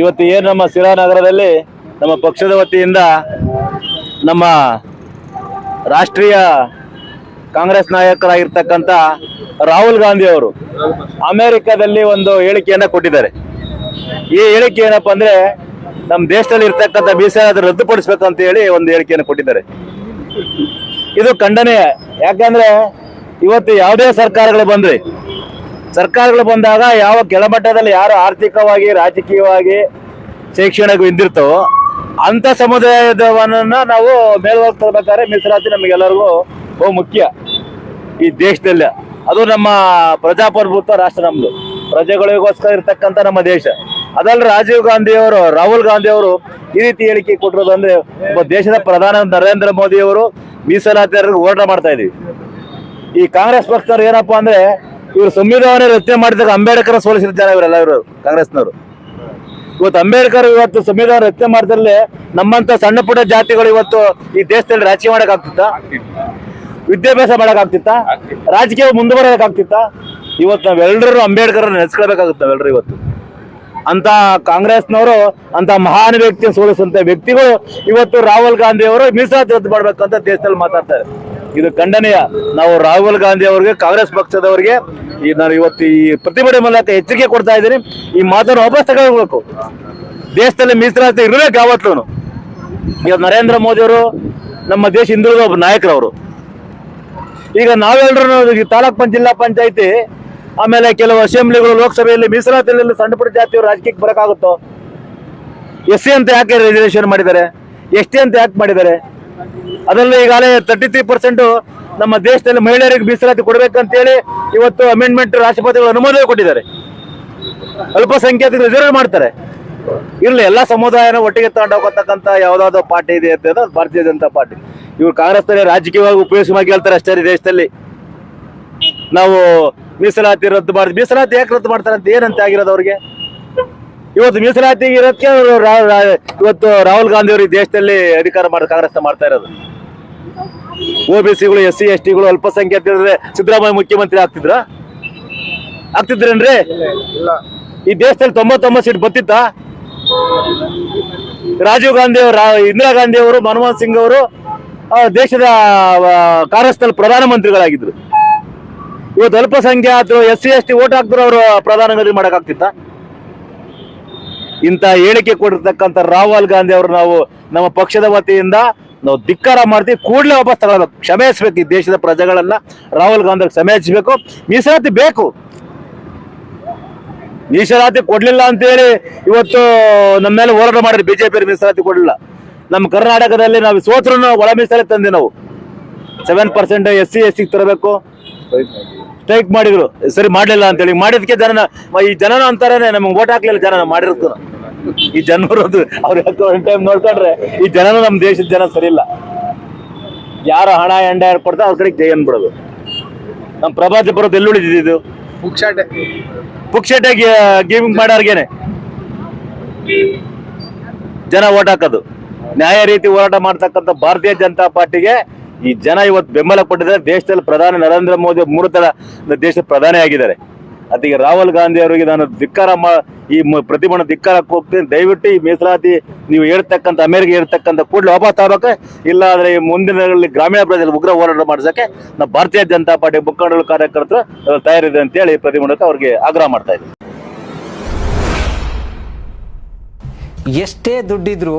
ಇವತ್ತು ಏನು ನಮ್ಮ ಸಿರಾನಗರದಲ್ಲಿ ನಮ್ಮ ಪಕ್ಷದ ವತಿಯಿಂದ ನಮ್ಮ ರಾಷ್ಟ್ರೀಯ ಕಾಂಗ್ರೆಸ್ ನಾಯಕರಾಗಿರ್ತಕ್ಕಂಥ ರಾಹುಲ್ ಗಾಂಧಿ ಅವರು ಅಮೆರಿಕದಲ್ಲಿ ಒಂದು ಹೇಳಿಕೆಯನ್ನು ಕೊಟ್ಟಿದ್ದಾರೆ. ಈ ಹೇಳಿಕೆ ಏನಪ್ಪ ಅಂದ್ರೆ ನಮ್ಮ ದೇಶದಲ್ಲಿ ಇರ್ತಕ್ಕಂಥ ರದ್ದುಪಡಿಸ್ಬೇಕು ಅಂತ ಹೇಳಿ ಒಂದು ಹೇಳಿಕೆಯನ್ನು ಕೊಟ್ಟಿದ್ದಾರೆ. ಇದು ಖಂಡನೀಯ ಯಾಕಂದ್ರೆ ಇವತ್ತು ಯಾವುದೇ ಸರ್ಕಾರಗಳು ಬಂದ್ರಿ. ಸರ್ಕಾರಗಳು ಬಂದಾಗ ಯಾವ ಕೆಳಮಟ್ಟದಲ್ಲಿ ಯಾರು ಆರ್ಥಿಕವಾಗಿ, ರಾಜಕೀಯವಾಗಿ ಶೈಕ್ಷಣಿಕ ಹಿಂದಿರ್ತವೋ ಅಂತ ಸಮುದಾಯದವನ್ನ ನಾವು ಮೇಲ್ವರ್ಗ ತರಬೇಕಾದ್ರೆ ಮೀಸಲಾತಿ ನಮಗೆಲ್ಲರಿಗೂ ಬಹು ಮುಖ್ಯ ಈ ದೇಶದಲ್ಲಿ. ಅದು ನಮ್ಮ ಪ್ರಜಾಪ್ರಭುತ್ವ ರಾಷ್ಟ್ರ ನಮ್ದು. ಪ್ರಜೆಗಳಿಗೋಸ್ಕರ ಇರ್ತಕ್ಕಂಥ ನಮ್ಮ ದೇಶ. ಅದಲ್ಲ ರಾಜೀವ್ ಗಾಂಧಿ ಅವರು, ರಾಹುಲ್ ಗಾಂಧಿ ಅವರು ಈ ರೀತಿ ಹೇಳಿಕೆ ಕೊಟ್ಟಿರೋದು ಅಂದ್ರೆ ಒಬ್ಬ ದೇಶದ ಪ್ರಧಾನ ನರೇಂದ್ರ ಮೋದಿ ಅವರು ಮೀಸಲಾತಿ ಹೋರಾಟ ಮಾಡ್ತಾ ಇದೀವಿ. ಈ ಕಾಂಗ್ರೆಸ್ ಪಕ್ಷದವ್ರು ಏನಪ್ಪಾ ಅಂದ್ರೆ ಇವರು ಸಂವಿಧಾನ ರಚನೆ ಮಾಡಿದಾಗ ಅಂಬೇಡ್ಕರ್ ಸೋಲಿಸಿದ ಜನ ಇವರೆಲ್ಲ ಇವರು ಕಾಂಗ್ರೆಸ್ನವರು. ಇವತ್ತು ಅಂಬೇಡ್ಕರ್ ಇವತ್ತು ಸಂವಿಧಾನ ರಚನೆ ಮಾಡಿದ್ರಲ್ಲಿ ನಮ್ಮಂತ ಸಣ್ಣ ಪುಟ್ಟ ಜಾತಿಗಳು ಇವತ್ತು ಈ ದೇಶದಲ್ಲಿ ರಾಜಕೀಯ ಮಾಡಕ್ ಆಗ್ತಿತ್ತಾ? ವಿದ್ಯಾಭ್ಯಾಸ ಮಾಡಕ್ ಆಗ್ತಿತ್ತಾ? ರಾಜಕೀಯ ಮುಂದುವರೆಯಕ್ ಇವತ್ತು ನಾವೆಲ್ಲರೂ ಅಂಬೇಡ್ಕರ್ ನೆನೆಸ್ಕೊಳ್ಬೇಕಾಗುತ್ತೆ ನಾವೆಲ್ಲರೂ ಇವತ್ತು. ಅಂತ ಕಾಂಗ್ರೆಸ್ನವರು, ಅಂತ ಮಹಾನ್ ವ್ಯಕ್ತಿ ಸೋಲಿಸುವಂತ ವ್ಯಕ್ತಿಗಳು ಇವತ್ತು ರಾಹುಲ್ ಗಾಂಧಿ ಅವರು ಮೀಸಲಾತಿ ರದ್ದು ಮಾಡ್ಬೇಕಂತ ದೇಶದಲ್ಲಿ ಮಾತಾಡ್ತಾರೆ. ಇದು ಖಂಡನೀಯ. ನಾವು ರಾಹುಲ್ ಗಾಂಧಿ ಅವರಿಗೆ, ಕಾಂಗ್ರೆಸ್ ಪಕ್ಷದವರಿಗೆ ಈ ನಾನು ಇವತ್ತು ಈ ಪ್ರತಿಭಟನೆ ಮೂಲಕ ಎಚ್ಚರಿಕೆ ಕೊಡ್ತಾ ಇದ್ದೀನಿ. ಈ ಮಾತನ್ನು ವಾಪಸ್ ತಗೊಳ್ಬೇಕು. ದೇಶದಲ್ಲಿ ಮೀಸಲಾತಿ ಇರಬೇಕು ಯಾವತ್ತೂ ಈಗ ನರೇಂದ್ರ ಮೋದಿ ಅವರು ನಮ್ಮ ದೇಶ ಹಿಂದುಳಿದ ಒಬ್ಬ ನಾಯಕರವರು. ಈಗ ನಾವೆಲ್ಲರೂ ತಾಲೂಕ್ ಪಂಚ ಜಿಲ್ಲಾ ಪಂಚಾಯತಿ ಆಮೇಲೆ ಕೆಲವು ಅಸೆಂಬ್ಲಿಗಳು ಲೋಕಸಭೆಯಲ್ಲಿ ಮೀಸಲಾತಿಯಲ್ಲಿ ಸಣ್ಣ ಪುಟ್ಟ ಜಾತಿಯವರು ರಾಜಕೀಯಕ್ಕೆ ಬರಕಾಗುತ್ತೋ ಎಸ್ ಸಿ ಅಂತ ಯಾಕೆ ರಿಸರ್ವೇಷನ್ ಮಾಡಿದ್ದಾರೆ? ಎಸ್ ಟಿ ಅಂತ ಯಾಕೆ ಮಾಡಿದ್ದಾರೆ? ಅದರಲ್ಲಿ ಈಗಾಗಲೇ ತರ್ಟಿ ತ್ರೀ ಪರ್ಸೆಂಟ್ ನಮ್ಮ ದೇಶದಲ್ಲಿ ಮಹಿಳೆಯರಿಗೆ ಮೀಸಲಾತಿ ಕೊಡಬೇಕಂತೇಳಿ ಇವತ್ತು ಅಮೆಂಡ್ಮೆಂಟ್ ರಾಷ್ಟ್ರಪತಿಗಳು ಅನುಮೋದನೆ ಕೊಟ್ಟಿದ್ದಾರೆ. ಅಲ್ಪಸಂಖ್ಯಾತ ರಿಸರ್ವ್ ಮಾಡ್ತಾರೆ. ಇರಲಿ, ಎಲ್ಲ ಸಮುದಾಯನ ಒಟ್ಟಿಗೆ ತಗೊಂಡು ಹೋಗತಕ್ಕಂಥ ಯಾವ್ದಾದ್ರು ಪಾರ್ಟಿ ಇದೆ ಅಂತ ಭಾರತೀಯ ಜನತಾ ಪಾರ್ಟಿ. ಇವ್ರು ಕಾಂಗ್ರೆಸ್ ರಾಜಕೀಯವಾಗಿ ಉಪಯೋಗಿಸಿ ಹೇಳ್ತಾರೆ ಅಷ್ಟೇ ದೇಶದಲ್ಲಿ. ನಾವು ಮೀಸಲಾತಿ ರದ್ದು ಮಾಡಿದ್ರು ಮೀಸಲಾತಿ ಯಾಕೆ ರದ್ದು ಮಾಡ್ತಾರೆ ಅಂತ ಏನಂತ ಆಗಿರೋದು ಅವ್ರಿಗೆ? ಇವತ್ತು ಮೀಸಲಾತಿ ಇರೋದಕ್ಕೆ ಇವತ್ತು ರಾಹುಲ್ ಗಾಂಧಿ ಅವರು ದೇಶದಲ್ಲಿ ಅಧಿಕಾರ ಮಾಡಿ ಕಾಂಗ್ರೆಸ್ ಮಾಡ್ತಾ ಇರೋದು. ಒ ಬಿ ಸಿಗಳು, ಎಸ್ ಸಿ, ಎಸ್ ಟಿಗಳು ಅಲ್ಪಸಂಖ್ಯಾತರಿದ್ರೆ ಸಿದ್ದರಾಮಯ್ಯ ಮುಖ್ಯಮಂತ್ರಿ ಆಗ್ತಿದ್ರ? ಆಗ್ತಿದ್ರೇನ್ರಿ? ಈ ದೇಶದಲ್ಲಿ ತೊಂಬತ್ತೊಂಬತ್ತು ಸೀಟ್ ಬತ್ತಿತ್ತಾ ರಾಜೀವ್ ಗಾಂಧಿ ಅವರು ಇಂದಿರಾ ಗಾಂಧಿ ಅವರು, ಮನಮೋಹನ್ ಸಿಂಗ್ ಅವರು ದೇಶದ ಕಾಂಗ್ರೆಸ್ನಲ್ಲಿ ಪ್ರಧಾನಮಂತ್ರಿಗಳಾಗಿದ್ರು. ಇವತ್ತು ಅಲ್ಪಸಂಖ್ಯಾತರು S C, S T vote ಹಾಕಿದ್ರು ಅವರು ಪ್ರಧಾನಮಂತ್ರಿ ಮಾಡಕ್ಕಾಗ್ತಿತ್ತ ಇಂಥ ಹೇಳಿಕೆ ಕೊಟ್ಟಿರ್ತಕ್ಕಂಥ ರಾಹುಲ್ ಗಾಂಧಿ ಅವರು ನಾವು, ನಮ್ಮ ಪಕ್ಷದ ವತಿಯಿಂದ ನಾವು ಧಿಕ್ಕಾರ ಮಾಡ್ತೀವಿ, ಕೂಡಲೇ ವಾಪಸ್ ತಗೊಳ್ಬೇಕು ಕ್ಷಮಿಸ್ಬೇಕು ಈ ದೇಶದ ಪ್ರಜೆಗಳನ್ನ. ರಾಹುಲ್ ಗಾಂಧಿ ಕ್ಷಮಿಸಬೇಕು ಮೀಸಲಾತಿ ಬೇಕು. ಮೀಸಲಾತಿ ಕೊಡ್ಲಿಲ್ಲ ಅಂತೇಳಿ ಇವತ್ತು ನಮ್ಮ ಮೇಲೆ ಹೋರಾಟ ಮಾಡಿದ್ರು. ಬಿಜೆಪಿ ಮೀಸಲಾತಿ ಕೊಡಲಿಲ್ಲ. ನಮ್ಮ ಕರ್ನಾಟಕದಲ್ಲಿ ನಾವು ಸೋತ್ರ ಒಳ ಮೀಸಲಾತಿ ತಂದೆ ನಾವು. Seven percent S C S C ತರಬೇಕು. ಸ್ಟ್ರೈಕ್ ಮಾಡಿದ್ರು. ಸರಿ ಮಾಡ್ಲಿಲ್ಲ ಅಂತೇಳಿ. ಮಾಡಿದ್ಕೆ ಜನನ ಈ ಜನನ ಅಂತಾರನೆ ನಮ್ಗೆ ಓಟ್ ಹಾಕ್ಲಿಲ್ಲ ಜನ ಮಾಡಿರ್ತಾರ ಈ ಜನರು ಅವ್ರು ಟೈಮ್ ನೋಡ್ಕೊಂಡ್ರೆ ಈ ಜನನ ನಮ್ಮ ದೇಶದ ಜನ ಸರಿ ಇಲ್ಲ ಯಾರು ಹಣ ಎಂಡ ಯಾರು ಕೊಡ್ತಾ ಅವ್ರ ಕಡೆಗೆ ಜೈ ಅನ್ಬಿಡೋದು ನಮ್ಮ ಬರೋದು ಎಲ್ಲಿ ಉಳಿದಿದ್ದು ಪುಕ್ಷಾಟೆ. ಪುಕ್ಷಾಟೆ ಗೇಮಿಂಗ್ ಮಾಡೋರ್ಗೇನೆ. ಜನ ಓಟ್ ಹಾಕೋದು. ನ್ಯಾಯ ರೀತಿ ಹೋರಾಟ ಮಾಡ್ತಕ್ಕಂಥ ಭಾರತೀಯ ಜನತಾ ಪಾರ್ಟಿಗೆ ಈ ಜನ ಇವತ್ತು ಬೆಂಬಲ ಕೊಟ್ಟಿದ್ದಾರೆ ದೇಶದಲ್ಲಿ ಪ್ರಧಾನಿ ನರೇಂದ್ರ ಮೋದಿ ಮೂರು ತರ ದೇಶದ ಪ್ರಧಾನಿ ಆಗಿದ್ದಾರೆ. ಅದಕ್ಕೆ ರಾಹುಲ್ ಗಾಂಧಿ ಅವರಿಗೆ ನಾನು ಧಿಕ್ಕಾರ ಈ ಪ್ರತಿಭಟನೆ ಧಿಕ್ಕಾರ ಹೋಗ್ತೀನಿ. ದಯವಿಟ್ಟು ಈ ಮೀಸಲಾತಿ ನೀವು ಹೇಳ್ತಕ್ಕಂಥ, ಅಮೆರಿಕ ಹೇಳ್ತಕ್ಕಂಥ ಕೂಡಲೇ ವಾಪಸ್ ತಗೋಕೆ ಇಲ್ಲ ಆದ್ರೆ ಈ ಮುಂದಿನ ಗ್ರಾಮೀಣ ಪ್ರದೇಶದಲ್ಲಿ ಉಗ್ರ ಹೋರಾಟ ಮಾಡಿಸಕ್ಕೆ ನಮ್ಮ ಭಾರತೀಯ ಜನತಾ ಪಾರ್ಟಿ ಮುಖಂಡರು, ಕಾರ್ಯಕರ್ತರು ತಯಾರಿದೆ ಅಂತೇಳಿ ಪ್ರತಿಭಟನೆ ಅವ್ರಿಗೆ ಆಗ್ರಹ ಮಾಡ್ತಾ ಇದ್ದೀನಿ. ಎಷ್ಟೇ ದುಡ್ಡಿದ್ರೂ